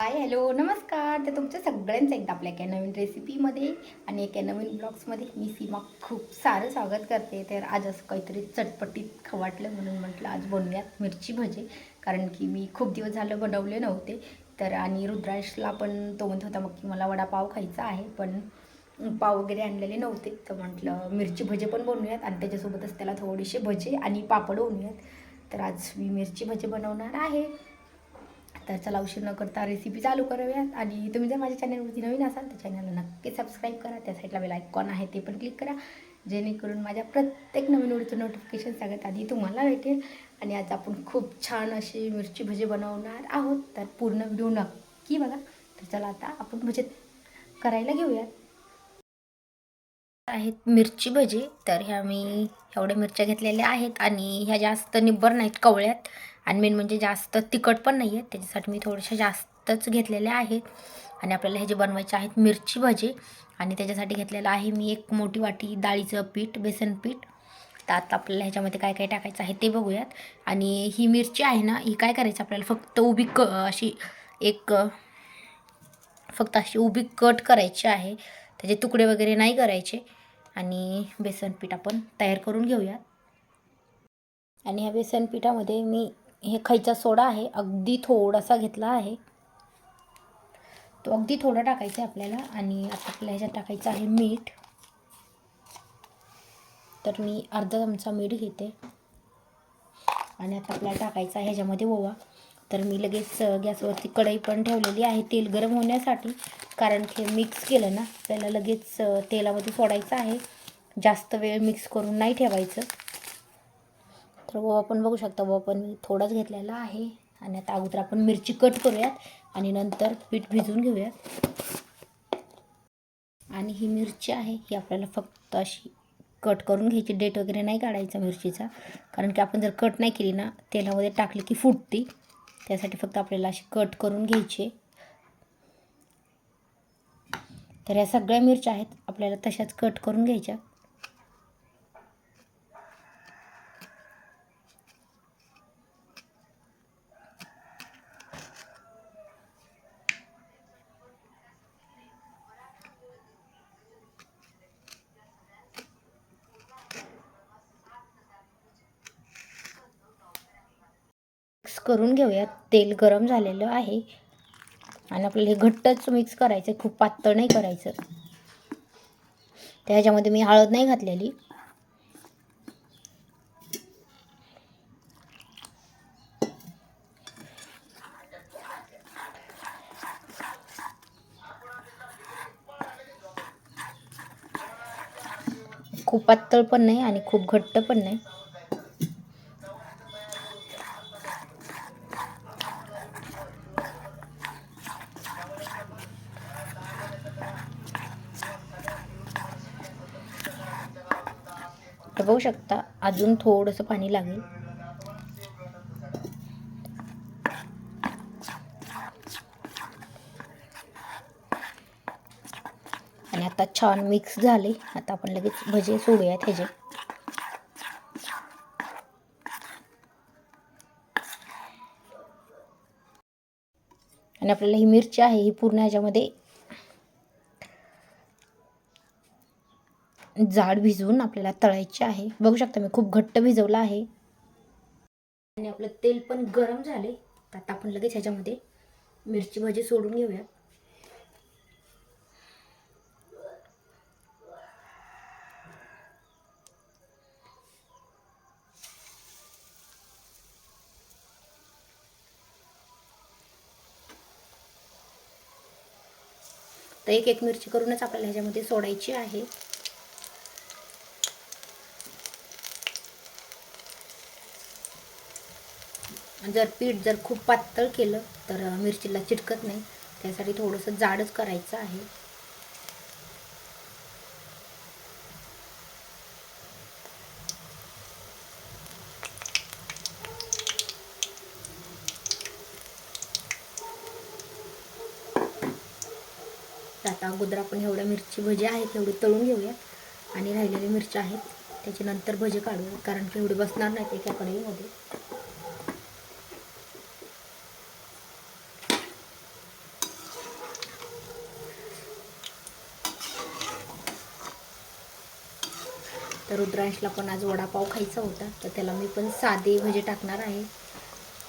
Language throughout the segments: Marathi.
हाय हॅलो नमस्कार. तर तुमचं सगळ्यांचं एकदा आपल्या एका नवीन रेसिपीमध्ये आणि एका नवीन ब्लॉग्समध्ये मी सीमा खूप सारं स्वागत करते. तर आज असं काहीतरी चटपटीत खवाटलं म्हणून म्हटलं आज बनवूयात मिरची भजे. कारण की मी खूप दिवस झालं बनवले नव्हते. तर आणि रुद्राशला पण तो म्हणत होता मग की मला वडापाव खायचा आहे. पण पाव वगैरे आणलेले नव्हते. तर म्हटलं मिरची भजे पण बनवूयात आणि त्याच्यासोबतच त्याला थोडेसे भजे आणि पापड बनवूयात. तर आज मी मिरची भजे बनवणार आहे. तर चला उशीर न करता रेसिपी चालू करूयात. आणि तुम्ही जर माझ्या चॅनलवरती नवीन असाल तर चॅनलला नक्की सबस्क्राईब करा. त्या साईडला बेल आयकॉन आहे ते पण क्लिक करा. जेणेकरून माझ्या प्रत्येक नवीन व्हिडिओचं नोटिफिकेशन सगळ्यात आधी तुम्हाला भेटेल. आणि आज आपण खूप छान अशी मिरची भजी बनवणार आहोत. तर पूर्ण व्हिडिओ नक्की बघा. तर चला आता आपण भजे करायला घेऊयात. आहेत मिरची भजी. तर ह्या मी एवढ्या मिरच्या घेतलेल्या आहेत. आणि ह्या जास्त निब्बर नाहीत कवळ्यात. आणि मेन म्हणजे जास्त तिखट पण नाही आहेत त्याच्यासाठी मी थोड्याशा जास्तच घेतलेले आहेत आणि आपल्याला हे जे बनवायचे आहेत मिरची भजे. आणि त्याच्यासाठी घेतलेलं आहे मी एक मोठी वाटी डाळीचं पीठ बेसन पीठ. तर आता आपल्याला ह्याच्यामध्ये काय काय टाकायचं आहे ते बघूयात. आणि ही मिरची आहे ना ही काय करायचं आपल्याला? फक्त उभी क अशी एक फक्त अशी उभी कट करायची आहे. त्याचे तुकडे वगैरे नाही करायचे. आणि बेसन पीठ आपण तयार करून घेऊयात. आणि ह्या बेसन पिठामध्ये मी हे खायचा सोडा आहे. अगदी थोडासा घेतला आहे. तो अगदी थोडा टाकायचा आहे आपल्याला आणि आता आपल्याला ह्याच्यात टाकायचं आहे मीठ. तर मी अर्धा चमचा मीठ घेते. आणि आता आपल्याला टाकायचा आहे ह्याच्यामध्ये ओवा. तर मी लगेच गॅसवरती कढई पण ठेवलेली आहे. तेल गरम होण्यासाठी. कारण हे मिक्स केलं ना आपल्याला लगेच तेलामध्ये सोडायचं आहे. जास्त वेळ मिक्स करून नाही ठेवायचं. तर ओवा पण बघू शकता. ओवा पण मी थोडाच घेतलेला आहे. आणि आता अगोदर आपण मिरची कट करूयात आणि नंतर पीठ भिजवून घेऊयात. आणि ही मिरची आहे ही आपल्याला फक्त अशी कट करून घ्यायची. डेट वगैरे नाही काढायचा मिरचीचा. कारण की आपण जर कट नाही केली ना तेलामध्ये टाकली की फुटती. त्यासाठी फक्त आपल्याला अशी कट करून घ्यायची. तर ह्या सगळ्या मिरच्या आहेत आपल्याला तशाच कट करून घ्यायच्या. मिक्स करून घेऊयात. तेल गरम झालेलं आहे. आणि आपल्याला हे घट्टच मिक्स करायचं खूप पातळ नाही करायचं. त्याच्यामध्ये मी हळद नाही घातलेली. खूप पातळ पण नाही आणि खूप घट्ट पण नाही. तर बघू शकता. अजून थोडंसं पाणी लागेल. आणि आता छान मिक्स झाले. आता आपण लगेच भजे सोडूयात ह्याचे. आणि आपल्याला ही मिरची आहे ही पूर्ण ह्याच्यामध्ये जाड भिजवून आपल्याला तळायचे आहे. बघू शकता मी खूप घट्ट भिजवलं आहे. आणि आपलं तेल पण गरम झाले तर आता आपण लगेच ह्याच्यामध्ये मिरची भाजी सोडून घेऊया. तर एक एक मिरची करूनच आपल्याला ह्याच्यामध्ये सोडायची आहे. जर पीठ जर खूप पातळ केलं तर मिरचीला चिटकत नाही. त्यासाठी थोडंसं जाडच करायचं आहे. आता अगोदर आपण एवढ्या मिरची भजी आहेत एवढी तळून घेऊयात. आणि राहिलेल्या मिरच्या आहेत त्याच्यानंतर भजे काढूया कारण की एवढे बसणार नाहीत एका तर रुद्रांशला पण आज वडापाव खायचा होता. तर त्याला मी पण साधे भजे टाकणार आहे.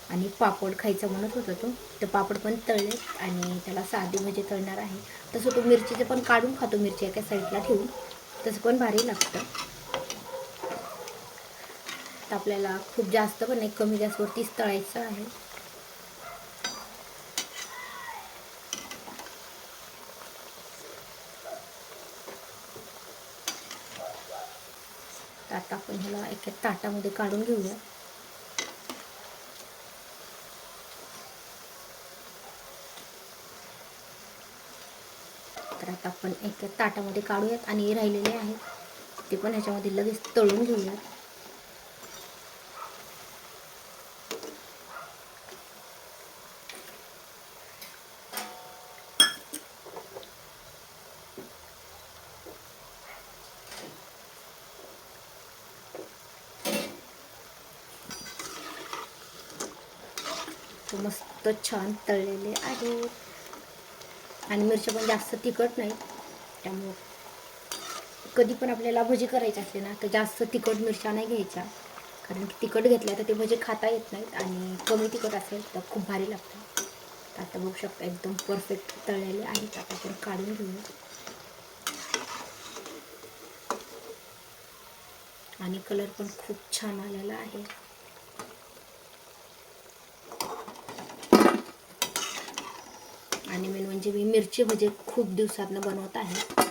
आणि पापड खायचा म्हणत होता तो. तर पापड पण तळले आणि त्याला साधे भजे तळणार आहे. तसं तो मिरचीचं पण काढून खातो मिरची एका साईडला ठेवून. तसं पण भारी लागतं. तर आपल्याला खूप जास्त पण नाही कमी गॅसवरतीच तळायचं आहे. तर आता आपण ह्याला एका ताटामध्ये काढून घेऊया. तर आता आपण एका ताटामध्ये काढूयात आणि राहिलेले आहेत ते पण ह्याच्यामध्ये लगेच तळून घेऊयात. असे मस्त छान तळलेले आहेत. आणि मिरच्या पण जास्त तिखट नाही त्यामुळं कधी पण आपल्याला भजी करायची असते ना तर जास्त तिखट मिरच्या नाही घ्यायच्या. कारण की तिखट घेतल्या तर ते भजी खाता येत नाहीत आणि कमी तिखट असेल तर खूप भारी लागतं. तर आता बघू शकता एकदम परफेक्ट तळलेले आहेत. आता आपण काढून घेऊया. आणि कलर पण खूप छान आलेला आहे आणि मेन म्हणजे मी मिरची भजे खूप दिवसातनं बनवत आहे.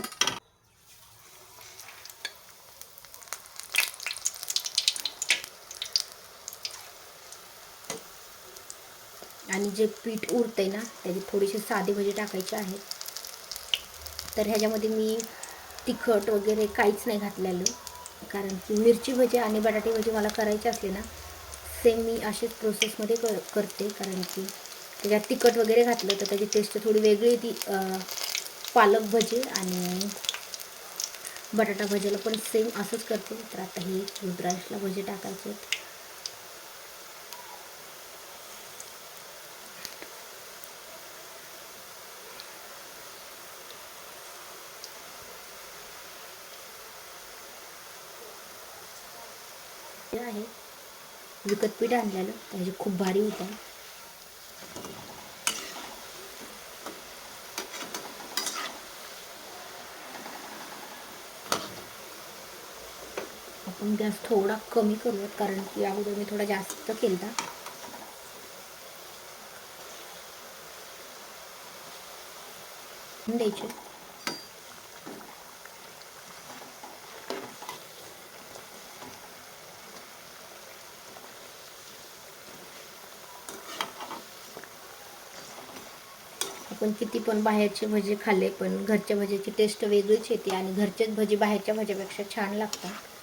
आणि जे पीठ उरतंय ना त्याची थोडीशी साधी भजी टाकायची आहेत तर ह्याच्यामध्ये मी तिखट वगैरे काहीच नाही घातलेलं. कारण की मिरची भजी आणि बटाटे भजी मला करायचे असले ना सेम मी अशीच प्रोसेसमध्ये कर करते. कारण की म्हणजे त्याच्यात तिखट वगैरे घातलं तर त्याची टेस्ट थोडी वेगळी ती पालक भजी आणि बटाटा भजीला पण सेम असंच करते. तर आता ही रुद्रांशला भजी टाकायचे आहेत. आहे. विकत पीठ आणलेलं. त्याची खूप भारी होतं. आपण गॅस थोडा कमी करूयात कारण की अगोदर मी थोडा जास्त केला द्यायचे. आपण किती पण बाहेरचे भजे खाल्ले पण घरच्या भजेची टेस्ट वेगळीच येते आणि घरचेच भजी बाहेरच्या भज्यापेक्षा छान लागतात.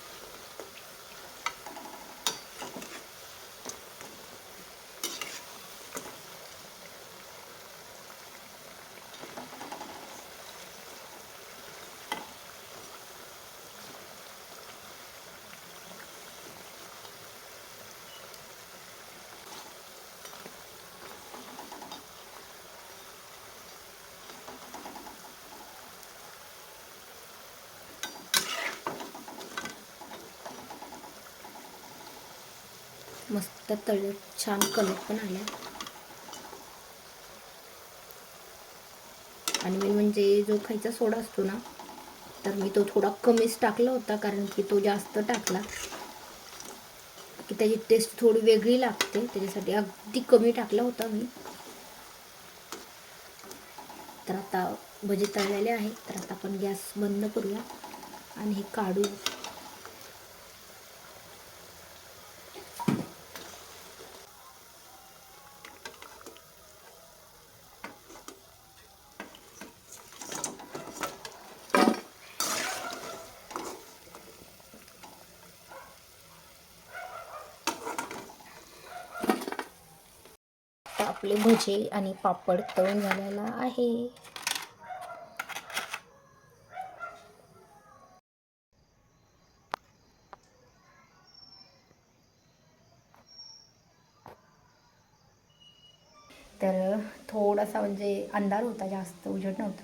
मस्त तळ छान कलर पण आला आणि मी म्हणजे जो खायचा सोडा असतो ना तर मी तो थोडा कमीच टाकला होता कारण की तो जास्त टाकला. की त्याची टेस्ट थोडी वेगळी लागते त्याच्यासाठी अगदी कमी टाकला होता मी. तर आता भजे तळलेले आहे तर आता आपण गॅस बंद करूया. आणि हे काढू आता आपले भजे आणि पापड तळून झालेला आहे. तर थोडासा म्हणजे अंधार होता जास्त उजड नव्हता.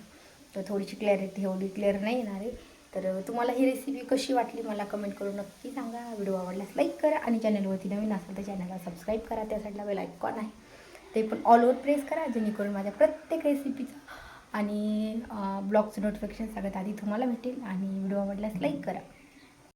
तर थोडीशी क्लॅरिटी एवढी क्लिअर नाही येणार आहे. तर तुम्हाला ही रेसिपी कशी वाटली मला कमेंट करून नक्की सांगा. व्हिडिओ आवडल्यास लाईक करा आणि चॅनलवरती नवीन असेल तर चॅनलला सबस्क्राईब करा. त्या साईडला बेल आयकॉन आहे. ते पण ऑल ओव्हर प्रेस करा जेणेकरून माझ्या प्रत्येक रेसिपीचं आणि ब्लॉगचं नोटिफिकेशन सगळ्यात आधी तुम्हाला भेटेल आणि व्हिडिओ आवडल्यास लाईक करा.